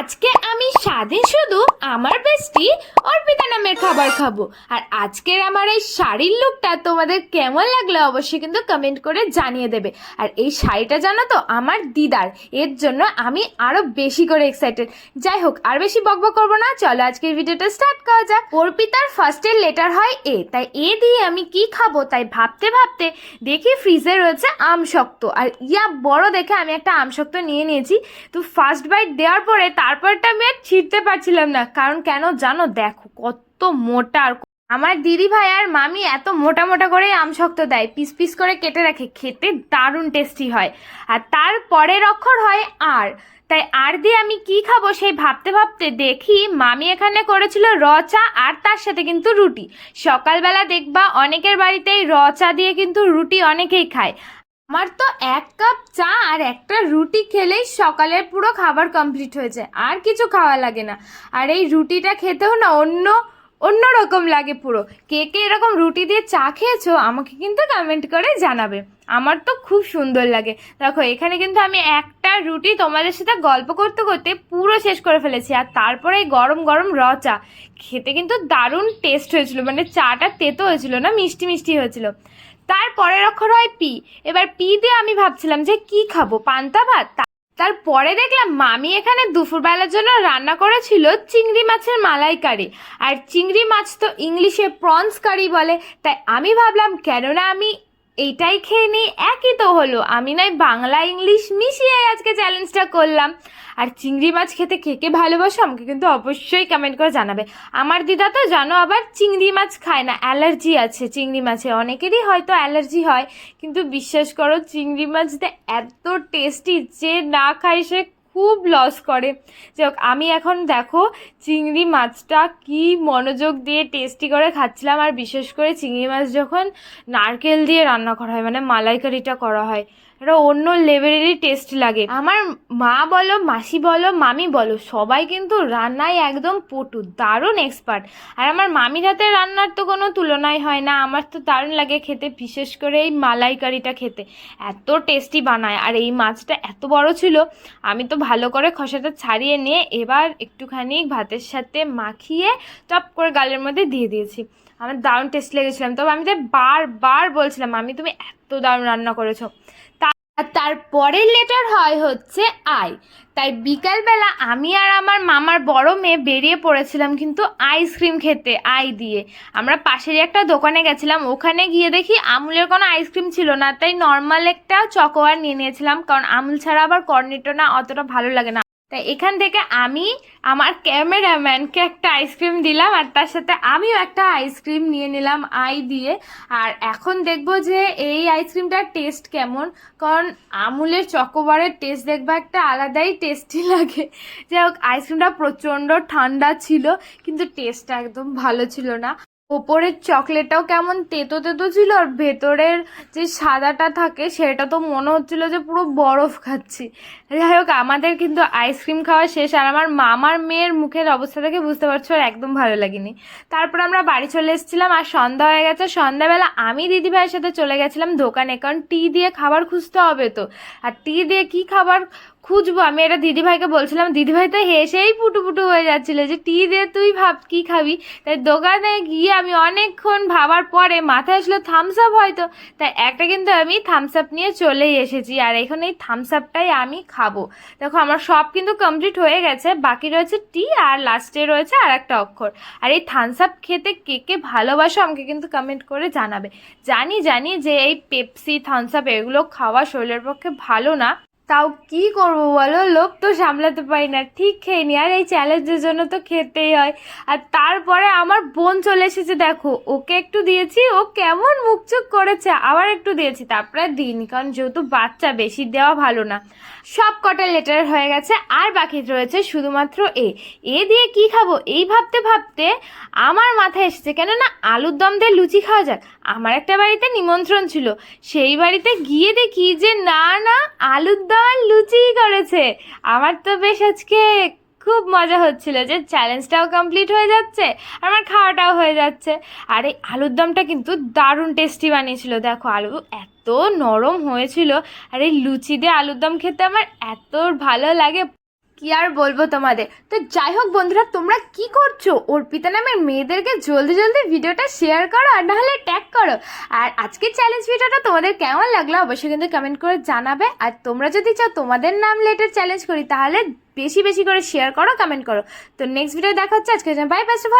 আজকে আমি স্বাদে শুধু আমার বেস্টি অর্পিতা নামের খাবার খাব। আর আজকের আমার এই শাড়ির লুকটা তোমাদের কেমন লাগল অবশ্যই কিন্তু কমেন্ট করে জানিয়ে দেবে। আর এই শাড়িটা জানো তো, আমার দিদার, এর জন্য আমি আরও বেশি করে এক্সাইটেড যাই হোক, আর বেশি বকবক করব না, চলো আজকের ভিডিওটা স্টার্ট করা যাক। অর্পিতার ফার্স্টের লেটার হয় এ, তাই এ দিয়ে আমি কি খাব, তাই ভাবতে ভাবতে দেখি ফ্রিজে রয়েছে আম শক্ত আর ইয়া বড় দেখে আমি একটা আম শক্ত নিয়ে নিয়েছি। তো ফার্স্ট বাইট দেওয়ার পরে তারপরটা আমি আর ছিঁড়তে পারছিলাম না। কারণ কেন জানো? দেখো, কত মোটা আর আমার দিদি ভাই আর মামি এত মোটা মোটা করে আম শক্ত দেয়, পিস পিস করে কেটে রাখে, খেতে দারুণ টেস্টি হয়। আর তার পরের অক্ষর হয় আর। তাই আর দিয়ে আমি কি খাব সেই ভাবতে ভাবতে দেখি মামি এখানে করেছিল র চা আর তার সাথে কিন্তু রুটি। সকালবেলা দেখবা অনেকের বাড়িতেই র চা দিয়ে কিন্তু রুটি অনেকেই খায়। আমার তো এক কাপ চা আর একটা রুটি খেলেই সকালের পুরো খাবার কমপ্লিট হয়ে যায়। আর কিছু খাওয়া লাগে না। আর এই রুটিটা খেতেও না অন্য অন্য রকম লাগে পুরো। কে কে এরকম রুটি দিয়ে চা খেয়েছো আমাকে কিন্তু কমেন্ট করে জানাবে। আমার তো খুব সুন্দর লাগে। দেখো, এখানে কিন্তু আমি একটা রুটি তোমাদের সাথে গল্প করতে করতে পুরো শেষ করে ফেলেছি। আর তারপরে এই গরম গরম র চা। খেতে কিন্তু দারুণ টেস্ট হয়েছিল। মানে চাটা তেতো হয়েছিল না, মিষ্টি মিষ্টি হয়েছিল। তারপরের অক্ষর হয় পি। এবার পি দিয়ে আমি ভাবছিলাম যে কি খাব, পান্তা ভাত? তারপরে দেখলাম মামি এখানে দুপুরবেলার জন্য রান্না করেছিল চিংড়ি মাছের মালাইকারি। আর চিংড়ি মাছ তো ইংলিশে প্রন্স কারি বলে। তাই আমি ভাবলাম, কেননা আমি এইটাই খেয়ে নিই, একই তো হলো। আমি নয়, বাংলা, ইংলিশ মিশিয়ে আজকে চ্যালেঞ্জটা করলাম। আর চিংড়ি মাছ খেতে কে কে ভালোবাসো আমাকে কিন্তু অবশ্যই কমেন্ট করে জানাবে। আমার দিদা তো জানো আবার চিংড়ি মাছ খায় না, অ্যালার্জি আছে চিংড়ি মাছে। অনেকেরই হয়তো অ্যালার্জি হয়, কিন্তু বিশ্বাস করো, চিংড়ি মাছটা এত টেস্টি যে না খায় সে খুব লস করে। যাই হোক আমি এখন দেখো চিংড়ি মাছটা কি মনোযোগ দিয়ে টেস্টি করে খাচ্ছিলাম আর বিশেষ করে চিংড়ি মাছ যখন নারকেল দিয়ে রান্না করা হয় মানে মালাইকারিটা করা হয়, এটা অন্য লেভেলেরই টেস্ট লাগে। আমার মা বলো, মাসি বলো, মামি বলো, সবাই কিন্তু রান্নায় একদম পটু, দারুণ এক্সপার্ট আর আমার মামির হাতের রান্নার তো কোনো তুলনাই হয় না, আমার তো দারুণ লাগে খেতে, বিশেষ করে এই মালাইকারিটা খেতে। এত টেস্টি বানায়, আর এই মাছটা এত বড় ছিল, আমি তো ভালো করে খসাটা ছাড়িয়ে নিয়ে এবার একটুখানি ভাতের সাথে মাখিয়ে চপ করে গালের মধ্যে দিয়ে দিয়েছি। আমার দারুণ টেস্ট লেগেছিলাম তবে আমি তো বারবার বলছিলাম আমি তুমি এত দারুণ রান্না করেছ। তা- আর তারপরের লেটার হয় হচ্ছে আই তাই বিকালবেলা আমি আর আমার মামার বড় মেয়ে বেরিয়ে পড়েছিলাম কিন্তু আইসক্রিম খেতে আই দিয়ে। আমরা পাশের একটা দোকানে গেছিলাম, ওখানে গিয়ে দেখি আমুলের কোনো আইসক্রিম ছিল না, তাই নর্মাল একটা চকোয়ার নিয়ে নিয়েছিলাম, কারণ আমুল ছাড়া আবার কর্নেটো না অতটা ভালো লাগে না। তাই এখান থেকে আমি আমার ক্যামেরাম্যানকে একটা আইসক্রিম দিলাম আর তার সাথে আমিও একটা আইসক্রিম নিয়ে নিলাম আই দিয়ে। আর এখন দেখব যে এই আইসক্রিমটার টেস্ট কেমন, কারণ আমুলের চকোবারের টেস্ট দেখবা একটা আলাদাই টেস্টি লাগে। যাই হোক, আইসক্রিমটা প্রচণ্ড ঠান্ডা ছিল, কিন্তু টেস্টটা একদম ভালো ছিল না। ওপরের চকলেটটাও কেমন তেতো তেতো ছিল আর ভেতরের যে সাদাটা থাকে সেটা তো মনে হচ্ছিল যে পুরো বরফ খাচ্ছি। যাই হোক, আমাদের কিন্তু আইসক্রিম খাওয়া শেষ আর আমার মামার মেয়ের মুখের অবস্থা থেকে বুঝতে পারছ আর একদম ভালো লাগেনি। তারপর আমরা বাড়ি চলে এসেছিলাম আর সন্ধ্যা হয়ে গেছে। সন্ধ্যাবেলা আমি দিদিভাইয়ের সাথে চলে গেছিলাম দোকানে, কারণ টি দিয়ে খাবার খুঁজতে হবে তো। আর টি দিয়ে কি খাবার খুঁজবো। আমি এটা দিদিভাইকে বলছিলাম, দিদিভাই, তো হেসেই পুটু পুটু হয়ে যাচ্ছিল যে টি দিয়ে তুই ভাব, কি খাবি? তাই দোকানে গিয়ে আমি অনেকক্ষণ ভাবার পরে মাথায় আসলো থামস আপ হয়তো। তাই একটা কিন্তু আমি থামস আপ নিয়ে চলেই এসেছি আর এখন এই থামস আপটাই আমি খাব। দেখো, আমার সব কিন্তু কমপ্লিট হয়ে গেছে। বাকি রয়েছে টি আর লাস্টে রয়েছে আর একটা অক্ষর। আর এই থামস আপ খেতে কে কে ভালোবাসো আমাকে কিন্তু কমেন্ট করে জানাবে। জানি জানি যে এই পেপসি থামস আপ এগুলো খাওয়া শরীরের পক্ষে ভালো না। তাও কি করব বলো? লোভ তো সামলাতে পারি না। ঠিক খেয়ে নি। আর এই চ্যালেঞ্জের জন্য তো খেতেই হয়। আর তারপরে আমার বোন চলে এসেছে, দেখো। ওকে একটু দিয়েছি। ও কেমন মুখচুক করেছে। আবার একটু দিয়েছি। তারপরে দিইনি। কারণ যেহেতু বাচ্চা, বেশি দেওয়া ভালো না। সব কটা লেটার হয়ে গেছে। আর বাকি রয়েছে শুধুমাত্র এ। এ দিয়ে কি খাব? এই ভাবতে ভাবতে আমার মাথায় এসেছে, কেননা আলুর দম দিয়ে লুচি খাওয়া যাক। আমার একটা বাড়িতে নিমন্ত্রণ ছিল। সেই বাড়িতে গিয়ে দেখি যে না না, আলুর দম লুচি করেছে। আমার তো বেশ আজকে খুব মজা হচ্ছিল যে চ্যালেঞ্জটাও কমপ্লিট হয়ে যাচ্ছে, আমার খাওয়াটাও হয়ে যাচ্ছে। আর এই আলুর দমটা কিন্তু দারুণ টেস্টি বানিয়েছিল। দেখো, আলু এত নরম হয়েছিল, আর এই লুচি দিয়ে আলুর দম খেতে আমার এত ভালো লাগে। কি আর বলব তোমাদের? তো যাই হোক বন্ধুরা, তোমরা কি করছ? অর্পিতা নামের মেয়েদেরকে জলদি জলদি ভিডিওটা শেয়ার করো আর নাহলে ট্যাগ করো। আর আজকের চ্যালেঞ্জ ভিডিওটা তোমাদের কেমন লাগল অবশ্যই কিন্তু কমেন্ট করে জানাবে। আর তোমরা যদি চাও তোমাদের নাম লেটার চ্যালেঞ্জ করি, তাহলে বেশি বেশি করে শেয়ার করো কমেন্ট করো। তো নেক্সট ভিডিও দেখা হচ্ছে। আজকে বাই বেস্ট